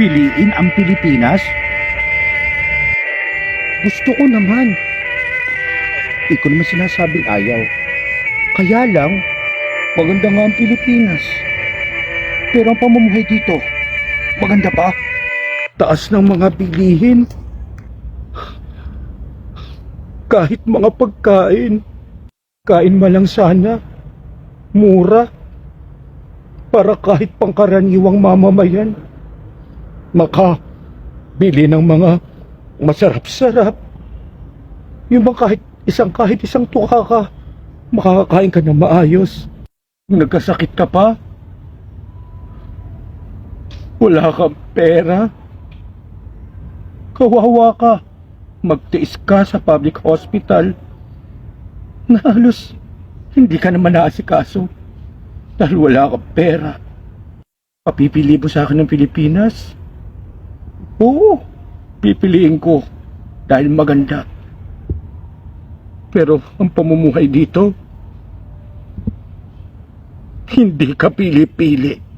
Piliin ang Pilipinas? Gusto ko naman. Di ko naman sinasabing ayaw. Kaya lang, maganda nga ang Pilipinas. Pero ang pamumuhay dito, maganda pa. Taas ng mga bilihin. Kahit mga pagkain. Kain man lang sana. Mura. Para kahit pangkaraniwang mamamayan. Maka, bili ng mga masarap-sarap. Yung bang kahit isang kahit isang tuka ka, makakakain ka na maayos. Nagkasakit ka pa? Wala kang pera? Kawawa ka. Magtiis ka sa public hospital na halos hindi ka naman naasikaso dahil wala kang pera. Papipili mo sa akin ng Pilipinas? Oo, pipiliin ko dahil maganda. Pero ang pamumuhay dito, hindi ka pili-pili.